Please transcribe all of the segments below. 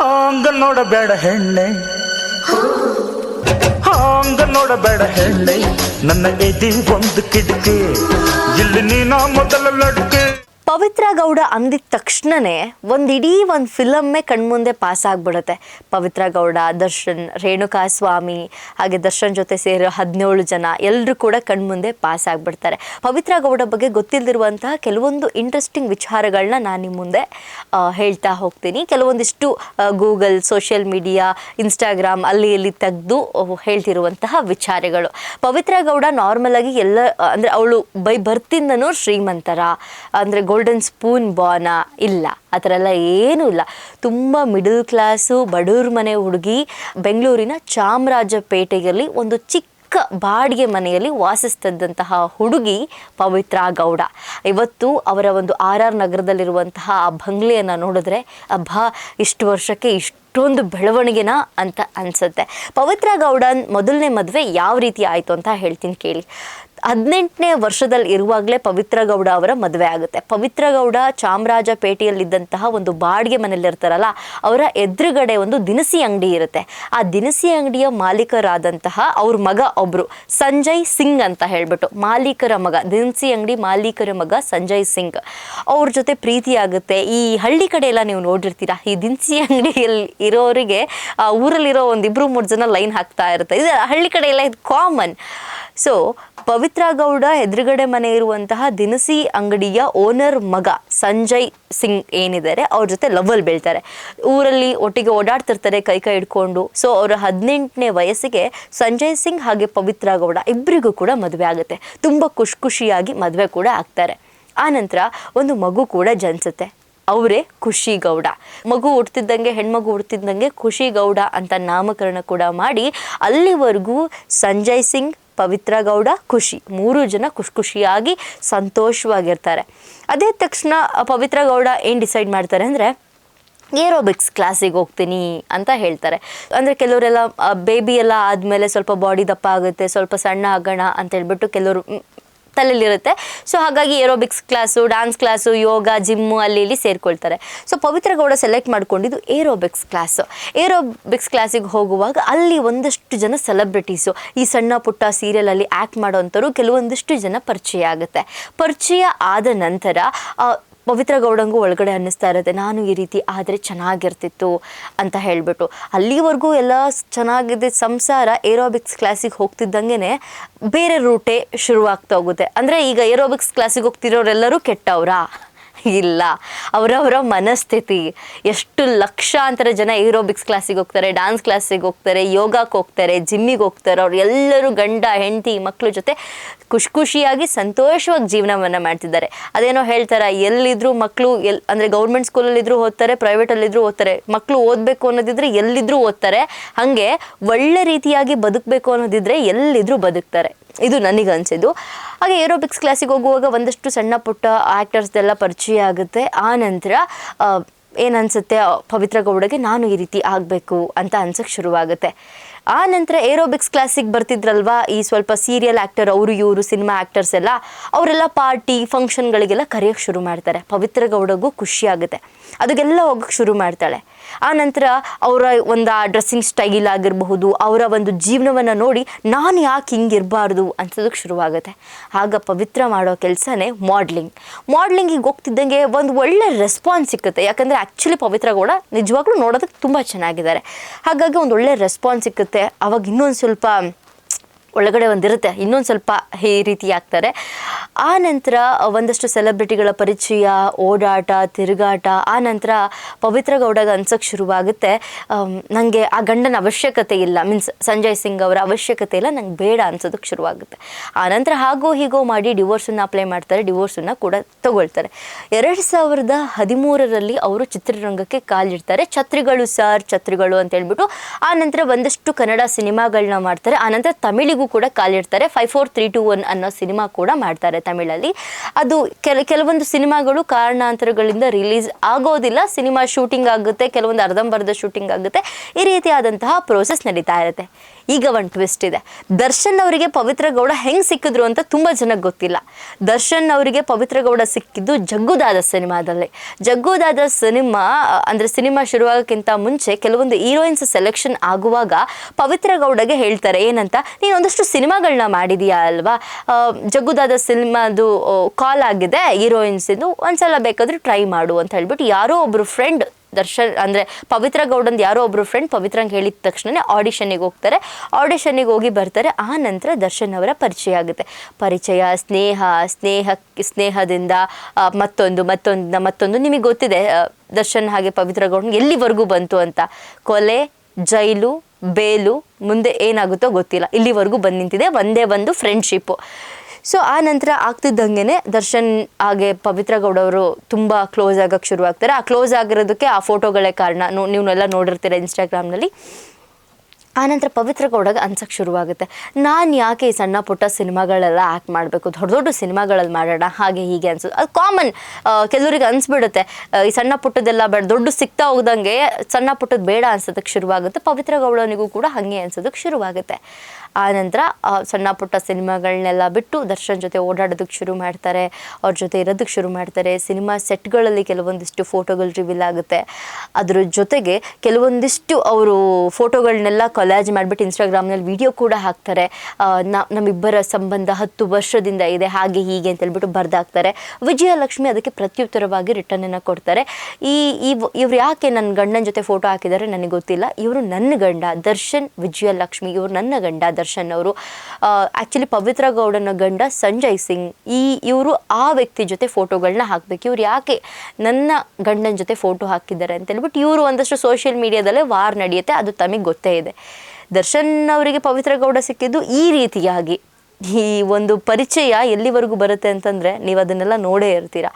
ಹಾಂಗ ನೋಡಬೇಡ ಹೆಣ್ಣೆ. ಹಾಂಗ ನೋಡಬೇಡ ಹೆಣ್ಣೆ. ನನ್ನ ಎದಿ ಒಂದು ಕಿಟಕಿ. ಇಲ್ಲಿ ನೀನ ಮೊದಲ ಲಡ್ಕೆ. ಪವಿತ್ರ ಗೌಡ ಅಂದಿದ ತಕ್ಷಣನೇ ಒಂದು ಇಡೀ ಒಂದು ಫಿಲಮ್ಮೇ ಕಣ್ಮುಂದೆ ಪಾಸ್ ಆಗಿಬಿಡುತ್ತೆ. ಪವಿತ್ರ ಗೌಡ, ದರ್ಶನ್, ರೇಣುಕಾ ಸ್ವಾಮಿ, ಹಾಗೆ ದರ್ಶನ್ ಜೊತೆ ಸೇರೋ ಹದಿನೇಳು ಜನ ಎಲ್ಲರೂ ಕೂಡ ಕಣ್ಮುಂದೆ ಪಾಸ್ ಆಗ್ಬಿಡ್ತಾರೆ. ಪವಿತ್ರ ಗೌಡ ಬಗ್ಗೆ ಗೊತ್ತಿಲ್ಲದಿರುವಂತಹ ಕೆಲವೊಂದು ಇಂಟ್ರೆಸ್ಟಿಂಗ್ ವಿಚಾರಗಳನ್ನ ನಾನು ನಿಮ್ಮ ಮುಂದೆ ಹೇಳ್ತಾ ಹೋಗ್ತೀನಿ. ಕೆಲವೊಂದಿಷ್ಟು ಗೂಗಲ್ ಸೋಷಿಯಲ್ ಮೀಡಿಯಾ ಇನ್ಸ್ಟಾಗ್ರಾಮ್ ಅಲ್ಲಿ ಇಲ್ಲಿ ತೆಗೆದು ಹೇಳ್ತಿರುವಂತಹ ವಿಚಾರಗಳು. ಪವಿತ್ರ ಗೌಡ ನಾರ್ಮಲ್ ಆಗಿ ಎಲ್ಲ, ಅಂದರೆ ಅವಳು ಬೈ ಬರ್ತಿಂದನೂ ಶ್ರೀಮಂತರ? ಅಂದರೆ ಗೋಲ್ಡನ್ ಸ್ಪೂನ್ ಬಾನ ಇಲ್ಲ ಆ ಥರ ಎಲ್ಲ ಏನೂ ಇಲ್ಲ. ತುಂಬ ಮಿಡಲ್ ಕ್ಲಾಸು ಬಡವ್ರ ಮನೆ ಹುಡುಗಿ ಬೆಂಗಳೂರಿನ ಚಾಮರಾಜಪೇಟೆಯಲ್ಲಿ ಒಂದು ಚಿಕ್ಕ ಬಾಡಿಗೆ ಮನೆಯಲ್ಲಿ ವಾಸಿಸ್ತಿದ್ದಂತಹ ಹುಡುಗಿ ಪವಿತ್ರ ಗೌಡ. ಇವತ್ತು ಅವರ ಒಂದು ಆರ್ ಆರ್ ನಗರದಲ್ಲಿರುವಂತಹ ಆ ಬಂಗ್ಲೆಯನ್ನು ನೋಡಿದ್ರೆ, ಅಬ್ಬಾ, ಇಷ್ಟು ವರ್ಷಕ್ಕೆ ಇಷ್ಟೊಂದು ಬೆಳವಣಿಗೆನ ಅಂತ ಅನ್ಸುತ್ತೆ. ಪವಿತ್ರ ಗೌಡನ್ ಮೊದಲನೇ ಮದುವೆ ಯಾವ ರೀತಿ ಆಯಿತು ಅಂತ ಹೇಳ್ತೀನಿ ಕೇಳಿ. ಹದಿನೆಂಟನೇ ವರ್ಷದಲ್ಲಿ ಇರುವಾಗಲೇ ಪವಿತ್ರ ಗೌಡ ಅವರ ಮದುವೆ ಆಗುತ್ತೆ. ಪವಿತ್ರ ಗೌಡ ಚಾಮರಾಜಪೇಟೆಯಲ್ಲಿದ್ದಂತಹ ಒಂದು ಬಾಡಿಗೆ ಮನೆಯಲ್ಲಿರ್ತಾರಲ್ಲ ಅವರ ಎದುರುಗಡೆ ಒಂದು ದಿನಸಿ ಅಂಗಡಿ ಇರುತ್ತೆ. ಆ ದಿನಸಿ ಅಂಗಡಿಯ ಮಾಲೀಕರಾದಂತಹ ಅವ್ರ ಮಗ ಒಬ್ರು, ಸಂಜಯ್ ಸಿಂಗ್ ಅಂತ ಹೇಳ್ಬಿಟ್ಟು ಮಾಲೀಕರ ಮಗ, ದಿನಸಿ ಅಂಗಡಿ ಮಾಲೀಕರ ಮಗ ಸಂಜಯ್ ಸಿಂಗ್. ಅವ್ರ ಜೊತೆ ಪ್ರೀತಿ ಆಗುತ್ತೆ. ಈ ಹಳ್ಳಿ ಕಡೆ ಎಲ್ಲ ನೀವು ನೋಡಿರ್ತೀರಾ, ಈ ದಿನಸಿ ಅಂಗಡಿಯಲ್ಲಿ ಇರೋರಿಗೆ ಊರಲ್ಲಿರೋ ಒಂದಿಬ್ರು ಮೂರು ಜನ ಲೈನ್ ಹಾಕ್ತಾ ಇರುತ್ತೆ. ಇದು ಹಳ್ಳಿ ಕಡೆ ಎಲ್ಲ ಇದು ಕಾಮನ್ ಸೊ ಪವಿತ್ರ ಗೌಡ ಎದುರುಗಡೆ ಮನೆ ಇರುವಂತಹ ದಿನಸಿ ಅಂಗಡಿಯ ಓನರ್ ಮಗ ಸಂಜಯ್ ಸಿಂಗ್ ಏನಿದ್ದಾರೆ, ಅವ್ರ ಜೊತೆ ಲವ್ವಲ್ಲಿ ಬೀಳ್ತಾರೆ. ಊರಲ್ಲಿ ಒಟ್ಟಿಗೆ ಓಡಾಡ್ತಿರ್ತಾರೆ, ಕೈ ಕೈ ಹಿಡ್ಕೊಂಡು. ಸೊ ಅವರ ಹದಿನೆಂಟನೇ ವಯಸ್ಸಿಗೆ ಸಂಜಯ್ ಸಿಂಗ್ ಹಾಗೆ ಪವಿತ್ರ ಗೌಡ ಇಬ್ಬರಿಗೂ ಕೂಡ ಮದುವೆ ಆಗುತ್ತೆ. ತುಂಬ ಖುಷಿ ಖುಷಿಯಾಗಿ ಮದುವೆ ಕೂಡ ಆಗ್ತಾರೆ. ಆನಂತರ ಒಂದು ಮಗು ಕೂಡ ಜನಿಸುತ್ತೆ. ಅವರೇ ಖುಷಿ ಗೌಡ. ಮಗು ಹುಡ್ತಿದ್ದಂಗೆ ಹೆಣ್ಮಗು ಹುಡ್ತಿದ್ದಂಗೆ ಖುಷಿ ಗೌಡ ಅಂತ ನಾಮಕರಣ ಕೂಡ ಮಾಡಿ, ಅಲ್ಲಿವರೆಗೂ ಸಂಜಯ್ ಸಿಂಗ್ ಪವಿತ್ರ ಗೌಡ ಖುಷಿ. ಮೂರು ಜನ ಖುಷಿ ಖುಷಿಯಾಗಿ ಸಂತೋಷವಾಗಿರ್ತಾರೆ. ಅದೇ ತಕ್ಷಣ ಪವಿತ್ರ ಗೌಡ ಏನು ಡಿಸೈಡ್ ಮಾಡ್ತಾರೆ ಅಂದರೆ, ಏರೋಬಿಕ್ಸ್ ಕ್ಲಾಸಿಗೆ ಹೋಗ್ತೀನಿ ಅಂತ ಹೇಳ್ತಾರೆ. ಅಂದರೆ ಕೆಲವರೆಲ್ಲ ಬೇಬಿ ಎಲ್ಲ ಆದಮೇಲೆ ಸ್ವಲ್ಪ ಬಾಡಿ ದಪ್ಪ ಆಗುತ್ತೆ, ಸ್ವಲ್ಪ ಸಣ್ಣ ಆಗೋಣ ಅಂತ ಹೇಳ್ಬಿಟ್ಟು ಕೆಲವರು ತಲೆಯಲ್ಲಿರುತ್ತೆ. ಸೊ ಹಾಗಾಗಿ ಏರೋಬಿಕ್ಸ್ ಕ್ಲಾಸು ಡಾನ್ಸ್ ಕ್ಲಾಸು ಯೋಗ ಜಿಮ್ಮು ಅಲ್ಲಿ ಇಲ್ಲಿ ಸೇರಿಕೊಳ್ತಾರೆ. ಸೊ ಪವಿತ್ರ ಗೌಡ ಸೆಲೆಕ್ಟ್ ಮಾಡ್ಕೊಂಡಿದ್ದು ಏರೋಬಿಕ್ಸ್ ಕ್ಲಾಸು ಏರೋಬಿಕ್ಸ್ ಕ್ಲಾಸಿಗೆ ಹೋಗುವಾಗ ಅಲ್ಲಿ ಒಂದಷ್ಟು ಜನ ಸೆಲೆಬ್ರಿಟೀಸು ಈ ಸಣ್ಣ ಪುಟ್ಟ ಸೀರಿಯಲಲ್ಲಿ ಆ್ಯಕ್ಟ್ ಮಾಡೋವಂಥವ್ರು ಕೆಲವೊಂದಿಷ್ಟು ಜನ ಪರಿಚಯ ಆಗುತ್ತೆ. ಪರಿಚಯ ಆದ ನಂತರ ಪವಿತ್ರ ಗೌಡಂಗೂ ಒಳಗಡೆ ಅನ್ನಿಸ್ತಾ ಇರುತ್ತೆ, ನಾನು ಈ ರೀತಿ ಆದರೆ ಚೆನ್ನಾಗಿರ್ತಿತ್ತು ಅಂತ ಹೇಳಿಬಿಟ್ಟು. ಅಲ್ಲಿವರೆಗೂ ಎಲ್ಲ ಚೆನ್ನಾಗಿದೆ, ಸಂಸಾರ ಏರೋಬಿಕ್ಸ್ ಕ್ಲಾಸಿಗೆ ಹೋಗ್ತಿದ್ದಂಗೆ ಬೇರೆ ರೂಟೇ ಶುರುವಾಗ್ತಾ ಹೋಗುತ್ತೆ. ಅಂದರೆ ಈಗ ಏರೋಬಿಕ್ಸ್ ಕ್ಲಾಸಿಗೆ ಹೋಗ್ತಿರೋರೆಲ್ಲರೂ ಕೆಟ್ಟವ್ರಾ? ಇಲ್ಲ. ಅವರವರ ಮನಸ್ಥಿತಿ. ಎಷ್ಟು ಲಕ್ಷಾಂತರ ಜನ ಏರೋಬಿಕ್ಸ್ ಕ್ಲಾಸಿಗೆ ಹೋಗ್ತಾರೆ, ಡಾನ್ಸ್ ಕ್ಲಾಸಿಗೆ ಹೋಗ್ತಾರೆ, ಯೋಗಕ್ಕೆ ಹೋಗ್ತಾರೆ, ಜಿಮ್ಮಿಗೆ ಹೋಗ್ತಾರೆ, ಅವ್ರು ಎಲ್ಲರೂ ಗಂಡ, ಹೆಂಡತಿ ಮಕ್ಕಳ ಜೊತೆ ಖುಷಿ ಖುಷಿಯಾಗಿ ಸಂತೋಷವಾಗಿ ಜೀವನವನ್ನು ಮಾಡ್ತಿದ್ದಾರೆ. ಅದೇನೋ ಹೇಳ್ತಾರೆ, ಎಲ್ಲಿದ್ರು ಮಕ್ಕಳು ಎಲ್, ಅಂದರೆ ಗೌರ್ಮೆಂಟ್ ಸ್ಕೂಲಲ್ಲಿದ್ದರೂ ಓದ್ತಾರೆ ಪ್ರೈವೇಟಲ್ಲಿದ್ದರೂ ಓದ್ತಾರೆ ಮಕ್ಕಳು ಓದಬೇಕು ಅನ್ನೋದಿದ್ರೆ ಎಲ್ಲಿದ್ದರೂ ಓದ್ತಾರೆ, ಹಾಗೆ ಒಳ್ಳೆ ರೀತಿಯಾಗಿ ಬದುಕಬೇಕು ಅನ್ನೋದಿದ್ರೆ ಎಲ್ಲಿದ್ದರೂ ಬದುಕ್ತಾರೆ. ಇದು ನನಗೆ ಅನಿಸಿದ್ದು. ಹಾಗೆ ಏರೋಬಿಕ್ಸ್ ಕ್ಲಾಸಿಗೆ ಹೋಗುವಾಗ ಒಂದಷ್ಟು ಸಣ್ಣ ಪುಟ್ಟ ಆ್ಯಕ್ಟರ್ಸ್ದೆಲ್ಲ ಪರಿಚಯ ಆಗುತ್ತೆ. ಆ ನಂತರ ಏನನ್ಸುತ್ತೆ ಪವಿತ್ರ ಗೌಡಗೆ ನಾನು ಈ ರೀತಿ ಆಗಬೇಕು ಅಂತ ಅನ್ಸಕ್ಕೆ ಶುರುವಾಗುತ್ತೆ. ಆ ನಂತರ ಏರೋಬಿಕ್ಸ್ ಕ್ಲಾಸಿಗೆ ಬರ್ತಿದ್ರಲ್ವಾ, ಈ ಸ್ವಲ್ಪ ಸೀರಿಯಲ್ ಆ್ಯಕ್ಟರ್ ಅವರು, ಇವರು ಸಿನಿಮಾ ಆ್ಯಕ್ಟರ್ಸ್ ಎಲ್ಲ, ಅವರೆಲ್ಲ ಪಾರ್ಟಿ ಫಂಕ್ಷನ್ಗಳಿಗೆಲ್ಲ ಕರೆಯೋಕ್ಕೆ ಶುರು ಮಾಡ್ತಾರೆ. ಪವಿತ್ರ ಗೌಡಗೂ ಖುಷಿ ಆಗುತ್ತೆ. ಅದಕ್ಕೆಲ್ಲ ಹೋಗಕ್ಕೆ ಶುರು ಮಾಡ್ತಾಳೆ. ಆ ನಂತರ ಅವರ ಒಂದು ಆ ಡ್ರೆಸ್ಸಿಂಗ್ ಸ್ಟೈಲ್ ಆಗಿರಬಹುದು, ಅವರ ಒಂದು ಜೀವನವನ್ನು ನೋಡಿ ನಾನು ಯಾಕೆ ಹಿಂಗಿರಬಾರ್ದು ಅನ್ಸೋದಕ್ಕೆ ಶುರುವಾಗುತ್ತೆ. ಆಗ ಪವಿತ್ರ ಮಾಡೋ ಕೆಲಸನೇ ಮಾಡ್ಲಿಂಗ್ ಮಾಡ್ಲಿಂಗಿಗೆ ಹೋಗ್ತಿದ್ದಂಗೆ ಒಂದು ಒಳ್ಳೆ ರೆಸ್ಪಾನ್ಸ್ ಸಿಕ್ಕುತ್ತೆ. ಯಾಕಂದರೆ ಆ್ಯಕ್ಚುಲಿ ಪವಿತ್ರ ಕೂಡ ನಿಜವಾಗ್ಲೂ ನೋಡೋದಕ್ಕೆ ತುಂಬ ಚೆನ್ನಾಗಿದ್ದಾರೆ. ಹಾಗಾಗಿ ಒಂದು ಒಳ್ಳೆ ರೆಸ್ಪಾನ್ಸ್ ಸಿಕ್ಕುತ್ತೆ. ಅವಾಗ ಇನ್ನೊಂದು ಸ್ವಲ್ಪ ಒಳಗಡೆ ಒಂದಿರುತ್ತೆ, ಇನ್ನೊಂದು ಸ್ವಲ್ಪ ಈ ರೀತಿ ಆಗ್ತಾರೆ. ಆ ನಂತರ ಒಂದಷ್ಟು ಸೆಲೆಬ್ರಿಟಿಗಳ ಪರಿಚಯ, ಓಡಾಟ, ತಿರುಗಾಟ, ಆ ನಂತರ ಪವಿತ್ರ ಗೌಡಗೆ ಅನ್ಸಕ್ಕೆ ಶುರುವಾಗುತ್ತೆ. ನನಗೆ ಆ ಗಂಡನ ಅವಶ್ಯಕತೆ ಇಲ್ಲ ಮೀನ್ಸ್ ಸಂಜಯ್ ಸಿಂಗ್ ಅವರ ಅವಶ್ಯಕತೆ ಇಲ್ಲ, ನಂಗೆ ಬೇಡ ಅನ್ಸೋದಕ್ಕೆ ಶುರುವಾಗುತ್ತೆ. ಆ ನಂತರ ಹಾಗೋ ಹೀಗೋ ಮಾಡಿ ಡಿವೋರ್ಸನ್ನು ಅಪ್ಲೈ ಮಾಡ್ತಾರೆ ಡಿವೋರ್ಸನ್ನು ಕೂಡ ತಗೊಳ್ತಾರೆ. ಎರಡು ಸಾವಿರದ ಹದಿಮೂರರಲ್ಲಿ ಅವರು ಚಿತ್ರರಂಗಕ್ಕೆ ಕಾಲಿಡ್ತಾರೆ. ಛತ್ರಿಗಳು ಸರ್, ಛತ್ರಿಗಳು ಅಂತ ಹೇಳ್ಬಿಟ್ಟು ಆ ನಂತರ ಒಂದಷ್ಟು ಕನ್ನಡ ಸಿನಿಮಾಗಳನ್ನ ಮಾಡ್ತಾರೆ. ಆನಂತರ ನಂತರ ತಮಿಳಿಗೂ ಕೂಡ ಕಾಲಿಡ್ತಾರೆ. Five four three two one ಅನ್ನೋ ಸಿನಿಮಾ ಕೂಡ ಮಾಡ್ತಾರೆ ತಮಿಳಲ್ಲಿ. ಅದು ಕೆಲ, ಕೆಲವೊಂದು ಸಿನಿಮಾಗಳು ಕಾರಣಾಂತರಗಳಿಂದ ರಿಲೀಸ್ ಆಗೋದಿಲ್ಲ. ಸಿನಿಮಾ ಶೂಟಿಂಗ್ ಆಗುತ್ತೆ, ಕೆಲವೊಂದು ಅರ್ಧಂಬರ್ಧ ಶೂಟಿಂಗ್ ಆಗುತ್ತೆ. ಈ ರೀತಿಯಾದಂತಹ ಪ್ರೋಸೆಸ್ ನಡೀತಾ ಇರುತ್ತೆ. ಈಗ ಒಂದು ಟ್ವಿಸ್ಟ್ ಇದೆ. ದರ್ಶನ್ ಅವರಿಗೆ ಪವಿತ್ರ ಗೌಡ ಹೆಂಗ್ ಸಿಕ್ಕಿದ್ರು ಅಂತ ತುಂಬಾ ಜನಕ್ಕೆ ಗೊತ್ತಿಲ್ಲ. ದರ್ಶನ್ ಅವರಿಗೆ ಪವಿತ್ರ ಗೌಡ ಸಿಕ್ಕಿದ್ದು ಜಗ್ಗುದಾದ ಸಿನಿಮಾದಲ್ಲಿ. ಜಗ್ಗುದಾದ ಸಿನಿಮಾ, ಅಂದ್ರೆ ಸಿನಿಮಾ ಶುರುವಾಗಕ್ಕಿಂತ ಮುಂಚೆ ಕೆಲವೊಂದು ಹೀರೋಯಿನ್ಸ್ ಸೆಲೆಕ್ಷನ್ ಆಗುವಾಗ ಪವಿತ್ರ ಗೌಡಗೆ ಹೇಳ್ತಾರೆ, ಏನಂತ? ನೀನು ಒಂದಷ್ಟು ಸಿನಿಮಾಗಳನ್ನ ಮಾಡಿದೀಯಾ ಅಲ್ವಾ? ಜಗ್ಗುದಾದ ಸಿನಿಮಾದು ಕಾಲ್ ಆಗಿದೆ ಹೀರೋಯಿನ್ಸ್ ಇದು ಒಂದ್ಸಲ ಬೇಕಾದ್ರೂ ಟ್ರೈ ಮಾಡು ಅಂತ ಹೇಳ್ಬಿಟ್ಟು ಯಾರೋ ಒಬ್ಬರು ಫ್ರೆಂಡ್ ದರ್ಶನ್, ಅಂದರೆ ಪವಿತ್ರ ಗೌಡಂದು ಯಾರೋ ಒಬ್ಬರು ಫ್ರೆಂಡ್ ಪವಿತ್ರಂಗೆ ಹೇಳಿದ ತಕ್ಷಣವೇ ಆಡಿಷನ್ನಿಗೆ ಹೋಗ್ತಾರೆ. ಆಡಿಷನ್ನಿಗೆ ಹೋಗಿ ಬರ್ತಾರೆ. ಆ ನಂತರ ದರ್ಶನ್ ಅವರ ಪರಿಚಯ ಆಗುತ್ತೆ. ಪರಿಚಯ, ಸ್ನೇಹ ಸ್ನೇಹ, ಸ್ನೇಹದಿಂದ ಮತ್ತೊಂದು ಮತ್ತೊಂದು ಮತ್ತೊಂದು ನಿಮಗೆ ಗೊತ್ತಿದೆ. ದರ್ಶನ್ ಹಾಗೆ ಪವಿತ್ರ ಗೌಡನ್ ಎಲ್ಲಿವರೆಗೂ ಬಂತು ಅಂತ. ಕೊಲೆ, ಜೈಲು, ಬೇಲು, ಮುಂದೆ ಏನಾಗುತ್ತೋ ಗೊತ್ತಿಲ್ಲ. ಇಲ್ಲಿವರೆಗೂ ಬಂದು ನಿಂತಿದೆ. ಒಂದೇ ಒಂದು ಫ್ರೆಂಡ್ಶಿಪ್ಪು ಸೊ ಆ ನಂತರ ಆಗ್ತಿದ್ದಂಗೆ ದರ್ಶನ್ ಹಾಗೆ ಪವಿತ್ರ ಗೌಡ ಅವರು ತುಂಬ ಕ್ಲೋಸ್ ಆಗಕ್ಕೆ ಶುರು ಆಗ್ತಾರೆ ಆ ಕ್ಲೋಸ್ ಆಗಿರೋದಕ್ಕೆ ಆ ಫೋಟೋಗಳೇ ಕಾರಣ. ನೋ ನೀವೆಲ್ಲ ನೋಡಿರ್ತೀರ ಇನ್ಸ್ಟಾಗ್ರಾಮ್ನಲ್ಲಿ ಆನಂತರ ಪವಿತ್ರ ಗೌಡಗೆ ಅನ್ಸಕ್ಕೆ ಶುರುವಾಗುತ್ತೆ. ನಾನು ಯಾಕೆ ಈ ಸಣ್ಣ ಪುಟ್ಟ ಸಿನಿಮಾಗಳೆಲ್ಲ ಆ್ಯಕ್ಟ್ ಮಾಡಬೇಕು? ದೊಡ್ಡ ದೊಡ್ಡ ಸಿನಿಮಾಗಳಲ್ಲಿ ಮಾಡೋಣ? ಹಾಗೆ ಹೀಗೆ ಅನ್ಸೋದು ಅದು ಕಾಮನ್ ಕೆಲವರಿಗೆ ಅನಿಸ್ಬಿಡುತ್ತೆ. ಈ ಸಣ್ಣ ಪುಟ್ಟದೆಲ್ಲ ಬೇಡ, ದೊಡ್ಡ ಸಿಗ್ತಾ ಹೋಗ್ದಂಗೆ ಸಣ್ಣ ಪುಟ್ಟದ್ದು ಬೇಡ ಅನ್ಸೋದಕ್ಕೆ ಶುರುವಾಗುತ್ತೆ. ಪವಿತ್ರ ಗೌಡನಿಗೂ ಕೂಡ ಹಾಗೆ ಅನ್ಸೋದಕ್ಕೆ ಶುರುವಾಗುತ್ತೆ. ಆನಂತರ ಸಣ್ಣಪುಟ್ಟ ಸಣ್ಣ ಪುಟ್ಟ ಸಿನಿಮಾಗಳನ್ನೆಲ್ಲ ಬಿಟ್ಟು ದರ್ಶನ್ ಜೊತೆ ಓಡಾಡೋದಕ್ಕೆ ಶುರು ಮಾಡ್ತಾರೆ. ಅವ್ರ ಜೊತೆ ಇರೋದಕ್ಕೆ ಶುರು ಮಾಡ್ತಾರೆ. ಸಿನಿಮಾ ಸೆಟ್ಗಳಲ್ಲಿ ಕೆಲವೊಂದಿಷ್ಟು ಫೋಟೋಗಳು ರಿವೀಲ್ ಆಗುತ್ತೆ. ಅದರ ಜೊತೆಗೆ ಕೆಲವೊಂದಿಷ್ಟು ಅವರು ಫೋಟೋಗಳನ್ನೆಲ್ಲ ಕೊಲಾಜ್ ಮಾಡಿಬಿಟ್ಟು ಇನ್ಸ್ಟಾಗ್ರಾಮ್ನಲ್ಲಿ ವಿಡಿಯೋ ಕೂಡ ಹಾಕ್ತಾರೆ. ನಮ್ಮಿಬ್ಬರ ಸಂಬಂಧ ಹತ್ತು ವರ್ಷದಿಂದ ಇದೆ, ಹಾಗೆ ಹೀಗೆ ಅಂತ ಹೇಳ್ಬಿಟ್ಟು ಬರ್ದಾಕ್ತಾರೆ. ವಿಜಯಲಕ್ಷ್ಮಿ ಅದಕ್ಕೆ ಪ್ರತ್ಯುತ್ತರವಾಗಿ ರಿಟರ್ನನ್ನು ಕೊಡ್ತಾರೆ. ಈ ಇವ್ ಇವ್ರು ಯಾಕೆ ನನ್ನ ಗಂಡನ ಜೊತೆ ಫೋಟೋ ಹಾಕಿದ್ದಾರೆ ನನಗೆ ಗೊತ್ತಿಲ್ಲ. ಇವರು ನನ್ನ ಗಂಡ, ದರ್ಶನ್, ವಿಜಯಲಕ್ಷ್ಮಿ, ಇವರು ನನ್ನ ಗಂಡ, ದರ್ಶನ್. ಅವರು. ಆ್ಯಕ್ಚುಲಿ ಪವಿತ್ರ ಗೌಡನ ಗಂಡ ಸಂಜಯ್ ಸಿಂಗ್, ಈ ಇವರು ಆ ವ್ಯಕ್ತಿ ಜೊತೆ ಫೋಟೋಗಳನ್ನ ಹಾಕಬೇಕು. ಇವ್ರು ಯಾಕೆ ನನ್ನ ಗಂಡನ ಜೊತೆ ಫೋಟೋ ಹಾಕಿದ್ದಾರೆ ಅಂತ ಹೇಳ್ಬಿಟ್ಟು ಇವರು ಒಂದಷ್ಟು ಸೋಷಿಯಲ್ ಮೀಡಿಯಾದಲ್ಲೇ ವಾರ್ ನಡೆಯುತ್ತೆ, ಅದು ತಮಗೆ ಗೊತ್ತೇ ಇದೆ. ದರ್ಶನ್ ಅವರಿಗೆ ಪವಿತ್ರ ಗೌಡ ಸಿಕ್ಕಿದ್ದು ಈ ರೀತಿಯಾಗಿ. ಈ ಒಂದು ಪರಿಚಯ ಎಲ್ಲಿವರೆಗೂ ಬರುತ್ತೆ ಅಂತಂದರೆ ನೀವು ಅದನ್ನೆಲ್ಲ ನೋಡೇ ಇರ್ತೀರ.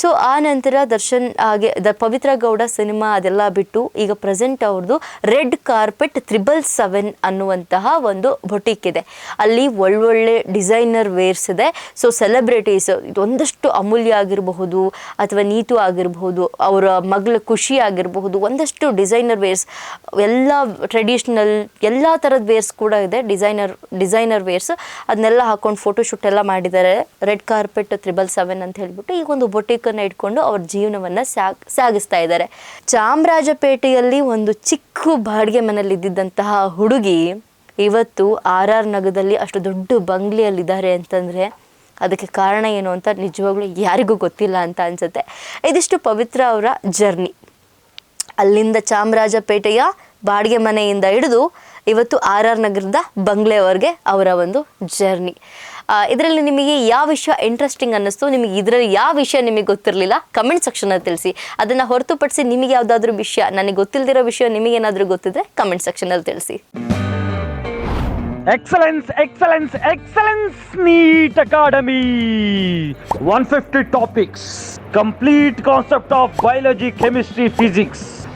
ಸೊ, ಆ ನಂತರ ದರ್ಶನ್ ಹಾಗೆ, ದ ಪವಿತ್ರ ಗೌಡ ಸಿನಿಮಾ ಅದೆಲ್ಲ ಬಿಟ್ಟು, ಈಗ ಪ್ರೆಸೆಂಟ್ ಅವ್ರದ್ದು ರೆಡ್ ಕಾರ್ಪೆಟ್ ತ್ರಿಬಲ್ ಸೆವೆನ್ ಅನ್ನುವಂತಹ ಒಂದು ಬೊಟಿಕ್ ಇದೆ ಅಲ್ಲಿ ಒಳ್ಳೊಳ್ಳೆ ಡಿಸೈನರ್ ವೇರ್ಸ್ ಇದೆ. ಸೊ, ಸೆಲೆಬ್ರಿಟೀಸ್, ಒಂದಷ್ಟು ಅಮೂಲ್ಯ ಆಗಿರಬಹುದು ಅಥವಾ ನೀತು ಆಗಿರಬಹುದು, ಅವರ ಮಗಳ ಖುಷಿ ಆಗಿರಬಹುದು, ಒಂದಷ್ಟು ಡಿಸೈನರ್ ವೇರ್ಸ್, ಎಲ್ಲ ಟ್ರೆಡಿಷ್ನಲ್, ಎಲ್ಲ ಥರದ ವೇರ್ಸ್ ಕೂಡ ಇದೆ. ಡಿಸೈನರ್ ಡಿಸೈನರ್ ವೇರ್ಸ್, ಅದನ್ನೆಲ್ಲ ಹಾಕೊಂಡು ಫೋಟೋಶೂಟ್ ಎಲ್ಲ ಮಾಡಿದ್ದಾರೆ. ರೆಡ್ ಕಾರ್ಪೆಟ್ ತ್ರಿಬಲ್ ಸೆವೆನ್ ಅಂತ ಹೇಳ್ಬಿಟ್ಟು, ಈಗ ಒಂದು ಬೊಟಿಕನ್ನು ಇಟ್ಕೊಂಡು ಅವ್ರ ಜೀವನವನ್ನು ಸಾಗ್, ಸಾಗಿಸ್ತಾ ಇದ್ದಾರೆ. ಚಾಮರಾಜಪೇಟೆಯಲ್ಲಿ ಒಂದು ಚಿಕ್ಕ ಬಾಡಿಗೆ ಮನೆಯಲ್ಲಿ ಇದ್ದಿದ್ದಂತಹ ಹುಡುಗಿ ಇವತ್ತು ಆರ್ ಆರ್ ನಗರದಲ್ಲಿ ಅಷ್ಟು ದೊಡ್ಡ ಬಂಗ್ಲೆಯಲ್ಲಿದ್ದಾರೆ ಅಂತಂದರೆ ಅದಕ್ಕೆ ಕಾರಣ ಏನು ಅಂತ ನಿಜವಾಗ್ಲೂ ಯಾರಿಗೂ ಗೊತ್ತಿಲ್ಲ ಅಂತ ಅನ್ಸುತ್ತೆ. ಇದಿಷ್ಟು ಪವಿತ್ರ ಅವರ ಜರ್ನಿ. ಅಲ್ಲಿಂದ ಚಾಮರಾಜಪೇಟೆಯ ಬಾಡಿಗೆ ಮನೆಯಿಂದ ಹಿಡಿದು ಇವತ್ತು ಆರ್ ಆರ್ ನಗರದ ಬಂಗ್ಲೆವರೆಗೆ ಅವರ ಒಂದು ಜರ್ನಿ. ಇದರಲ್ಲಿ ನಿಮಗೆ ಯಾವ ವಿಷಯ ಇಂಟ್ರೆಸ್ಟಿಂಗ್ ಅನ್ನಿಸ್ತು? ನಿಮಗೆ ಇದರಲ್ಲಿ ಯಾವ ವಿಷಯ ನಿಮಗೆ ಗೊತ್ತಿರಲಿಲ್ಲ? ಕಮೆಂಟ್ ಸೆಕ್ಷನಲ್ಲಿ ತಿಳಿಸಿ. ಅದನ್ನು ಹೊರತುಪಡಿಸಿ ನಿಮಗೆ ಯಾವುದಾದ್ರೂ ವಿಷಯ ನನಗೆ ಗೊತ್ತಿಲ್ಲದಿರೋ ವಿಷಯ ನಿಮಗೇನಾದರೂ ಗೊತ್ತಿದ್ರೆ ಕಮೆಂಟ್ ಸೆಕ್ಷನಲ್ಲಿ ತಿಳಿಸಿ. Excellence, excellence, excellence, NEET Academy. 150 topics, complete concept of biology, chemistry, physics.